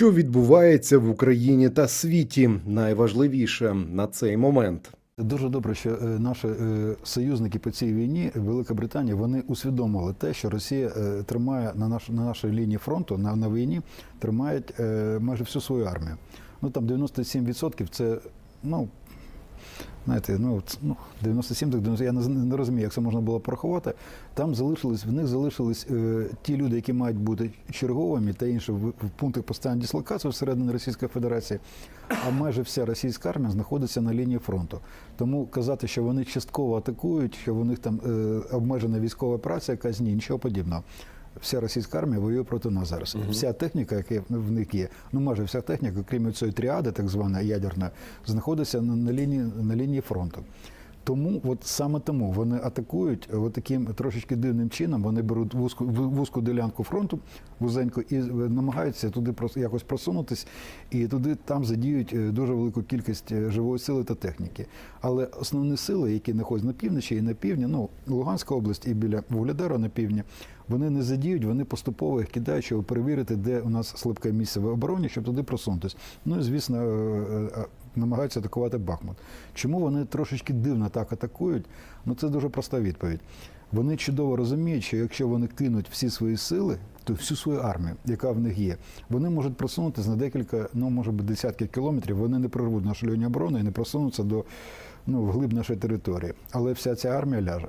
Що відбувається в Україні та світі? Найважливіше на цей момент. Дуже добре, що е, наші е, союзники по цій війні, Велика Британія, вони усвідомили те, що Росія е, тримає на наш на нашій лінії фронту на, на війні, тримають майже всю свою армію. Ну там 97% це ну. Знаєте, ну, ну 97 так 90, я не, не розумію, як це можна було порахувати. Там залишились, в них залишились е, ті люди, які мають бути черговими та інші в, в пунктах постійної дислокації всередині Російської Федерації. А майже вся російська армія знаходиться на лінії фронту. Тому казати, що вони частково атакують, що в них там е, обмежена військова праця, якась ні, нічого подібного. Вся російська армія воює проти нас зараз. Вся техніка, яка в них є, ну майже вся техніка, крім цієї тріади, так звана ядерна, знаходиться на, на лінії на лінії фронту. Тому, от саме тому вони атакують от таким трошечки дивним чином. Вони беруть вузьку, ву- вузьку ділянку фронту, вузеньку, і намагаються туди якось просунутись, і туди там задіють е, дуже велику кількість е, живої сили та техніки. Але основні сили, які знаходяться на півночі і на півдні, ну Луганська область і біля Вугледара на півдні, вони не задіють, вони поступово їх кидають, щоб перевірити, де у нас слабке місце в обороні, щоб туди просунутися. Ну і звісно, е, е, намагаються атакувати Бахмут. Чому вони трошечки дивно так атакують? Ну це дуже проста відповідь. Вони чудово розуміють, що якщо вони кинуть всі свої сили, то всю свою армію, яка в них є, вони можуть просунутися на декілька, ну може би десятків кілометрів. Вони не прорвуть нашу лінію оборони і не просунуться до ну, вглиб нашої території. Але вся ця армія ляже.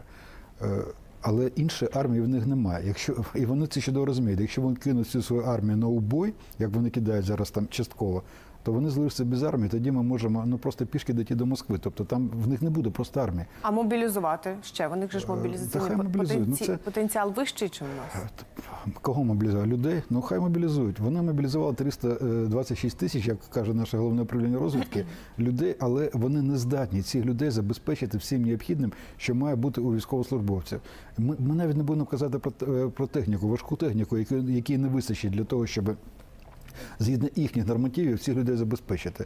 Е, Але іншої армії в них немає. Якщо і вони це чудово розуміють. Якщо вони кинуть всю свою армію на убой, як вони кидають зараз там частково, то вони залишаться без армії. Тоді ми можемо ну просто пішки дійти до Москви. Тобто там в них не буде просто армії. А мобілізувати ще? Них же ж Е, мобілізаційний хай пот- Ну, це- потенціал вищий, ніж у нас. Кого мобілізували? Людей? Ну хай мобілізують. Вони мобілізували 326 тисяч, як каже наше головне управління розвідки, людей, але вони не здатні цих людей забезпечити всім необхідним, що має бути у військовослужбовців. Ми, ми навіть не будемо казати про, е, про техніку, важку техніку, яку- якій не вистачить для того, щоб згідно їхніх нормативів всіх людей забезпечити.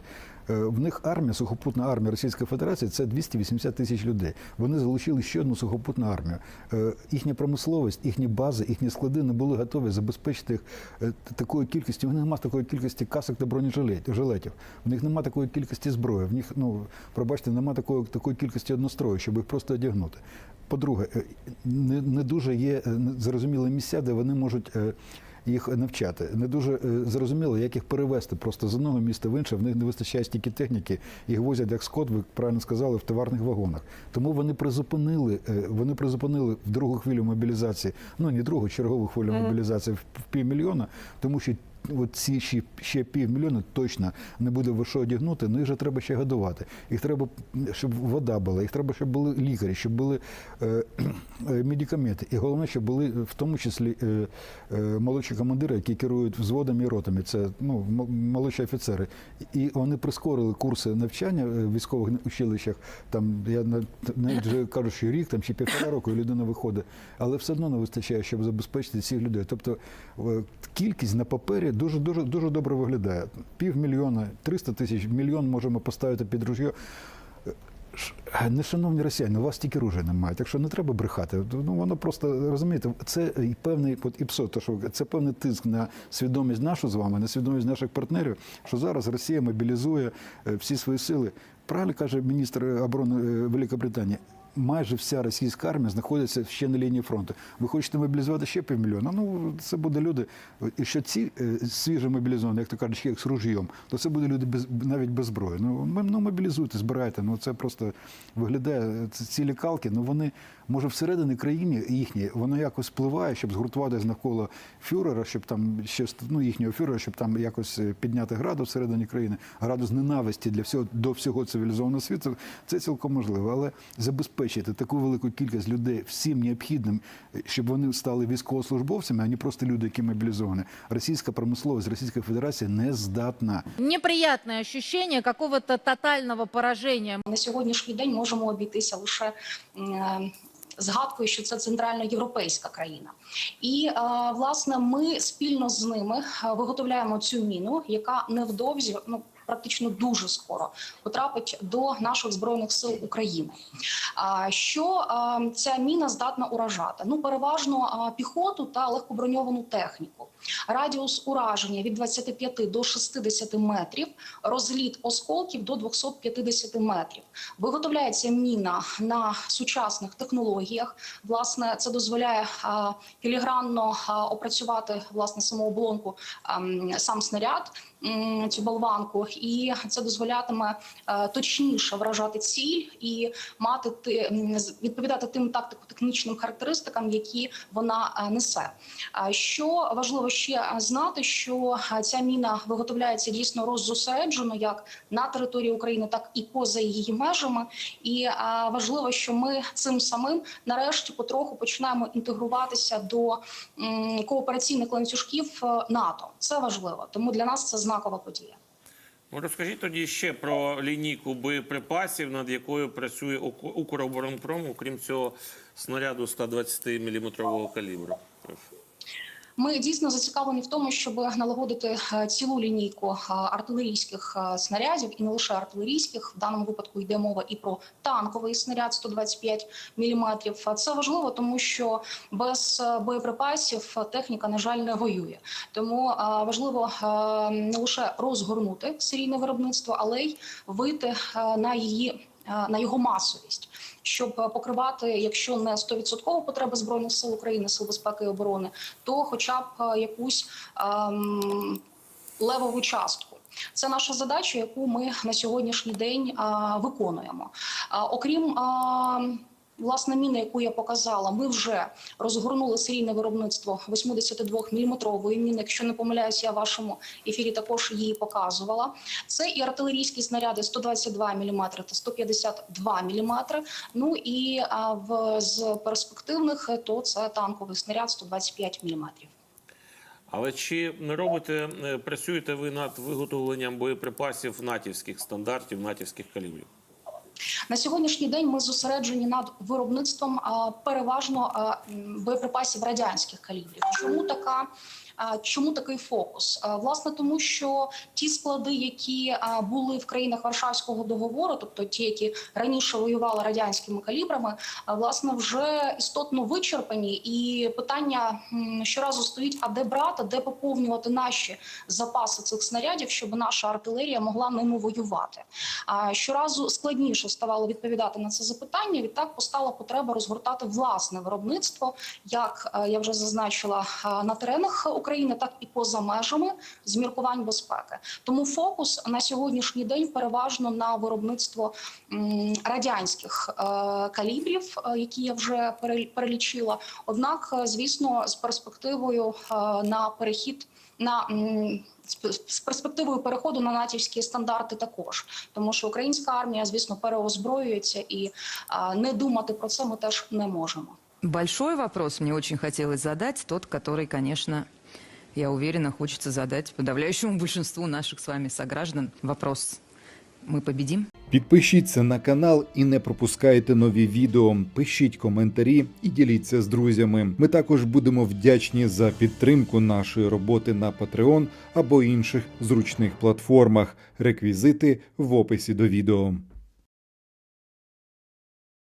Е, В них армія, сухопутна армія Російської Федерації це 280 тисяч людей. Вони залучили ще одну сухопутну армію. Е, Їхня промисловість, їхні бази, їхні склади не були готові забезпечити їх е, такою кількістю. В них немає такої кількості касок та бронежилетів. В них немає такої кількості зброї. В них, ну пробачте, немає такої, такої кількості однострою, щоб їх просто одягнути. По-друге, не, не дуже є зрозумілі місця, де вони можуть. Їх навчати. Не дуже е, зрозуміло, як їх перевести просто з одного міста в інше. В них не вистачає стільки техніки, їх возять як скот, ви правильно сказали, в товарних вагонах. Тому вони призупинили, е, вони призупинили в другу хвилю мобілізації, ну не другу, чергову хвилю мобілізації в в півмільйона, тому що. Ці ще, ще півмільйона точно не буде в що одягнути, ну їх же треба ще годувати. Їх треба, щоб вода була, їх треба, щоб були лікарі, щоб були е, е, медикаменти. І головне, щоб були в тому числі е, е, молодші командири, які керують взводами і ротами. Це ну, молодші офіцери. І вони прискорили курси навчання е, в військових училищах. Там я на- навіть вже кажу, що рік там чи півтора року людина виходить, але все одно не вистачає, щоб забезпечити цих людей. Тобто е, кількість на папері дуже дуже дуже добре виглядає. Півмільйона, 300 тисяч, мільйон можемо поставити під ружьо. Ш- Нешановні росіяни, у вас тільки ружя немає, так що не треба брехати. Ну воно просто розумієте, це і певний от і ПСО, то що це певний тиск на свідомість нашу з вами, на свідомість наших партнерів, що зараз Росія мобілізує е, всі свої сили. Правильно каже міністр оборони е, Великобританії. Майже вся російська армія знаходиться ще на лінії фронту. Ви хочете мобілізувати ще півмільйона? Ну це буде люди. І що ці е, свіжо мобілізовані, як то кажуть, як з ружйом, то це буде люди без навіть без зброї. Ну ну мобілізуйте, збирайте. Ну це просто виглядає. Ці лікалки. Ну вони може всередині країни їхні, воно якось впливає, щоб згуртуватися навколо фюрера, щоб там ще ну їхнього фюрера, щоб там якось е, підняти градус всередині країни, градус ненависті для всього до всього цивілізованого світу. Це цілком можливо, але забезпечити таку велику кількість людей всім необхідним, е, щоб вони стали військовослужбовцями, а не просто люди, які мобілізовані. Російська промисловість, Російська Федерація не здатна. неприятное ощущение какого-то тотального поражения. На сьогоднішній день можемо обійтися лише е, згадкою, що це центральноєвропейська країна. І е, власне ми спільно з ними виготовляємо цю міну, яка невдовзі, ну практично дуже скоро потрапить до наших збройних сил України. Що ця міна здатна уражати? Ну переважно піхоту та легкоброньовану техніку. Радіус ураження від 25 до 60 метрів, розліт осколків до 250 метрів. Виготовляється міна на сучасних технологіях. Власне, це дозволяє філігранно опрацювати власне саму оболонку, а, м, сам снаряд, цю болванку, і це дозволятиме е, точніше вражати ціль і мати відповідати тим тактико-технічним характеристикам, які вона е, несе. Що важливо ще знати, що е, ця міна виготовляється дійсно роззосереджено як на території України, так і поза її межами. І е, важливо, що ми цим самим нарешті потроху починаємо інтегруватися до коопераційних ланцюжків е, НАТО. Це важливо, тому для нас це знакова подія. Ну, Розкажіть тоді ще про лінійку боєприпасів, над якою працює Ук- Укроборонпром, окрім цього снаряду 120 мм калібру. Ми дійсно зацікавлені в тому, щоб налагодити е, цілу лінійку е, артилерійських е, снарядів, і не лише артилерійських. В даному випадку йде мова і про танковий снаряд 125 мм. Це важливо, тому що без боєприпасів техніка, на жаль, не воює. Тому важливо не лише розгорнути серійне виробництво, але й вийти на її на його масовість, щоб е, покривати, якщо не 100% потреби збройних сил України, сил безпеки і оборони, то хоча б е, якусь ем, левову частку. Це наша задача, яку ми на сьогоднішній день а, виконуємо. А, окрім а, власне міни, яку я показала, ми вже розгорнули серійне виробництво 82-мм міни. Якщо не помиляюся, я в вашому ефірі також її показувала. Це і артилерійські снаряди 122 мм та 152 мм. Ну і в з перспективних то це танковий снаряд 125 мм. Але чи не робите, е, працюєте ви над виготовленням боєприпасів натівських стандартів, натівських калібрів? На сьогоднішній день ми зосереджені над виробництвом переважно боєприпасів радянських калібрів. Чому така? Чому такий фокус? Власне, тому що ті склади, які були в країнах Варшавського договору, тобто ті, які раніше воювали радянськими калібрами, власне вже істотно вичерпані, і питання щоразу стоїть: а де брати, де поповнювати наші запаси цих снарядів, щоб наша артилерія могла ними воювати. А щоразу складніше ставало відповідати на це запитання. Відтак постала потреба розгортати власне виробництво, як е, я вже зазначила е, на теренах України, так і поза межами з міркувань безпеки. Тому фокус на сьогоднішній день переважно на виробництво радянських е, калібрів, е, які я вже пере- перелічила. Однак, е, звісно, з перспективою на перехід на з перспективою переходу на натівські стандарти також, тому що українська армія, звісно, переозброюється, і не думати про це ми теж не можемо. Большой вопрос мне очень хотелось задать, тот, который, конечно, я уверена, хочется задать подавляющему большинству наших с вами сограждан. Вопрос «Мы победим?» Підпишіться на канал і не пропускайте нові відео. Пишіть коментарі і діліться з друзями. Ми також будемо вдячні за підтримку нашої роботи на Patreon або інших зручних платформах. Реквізити в описі до відео.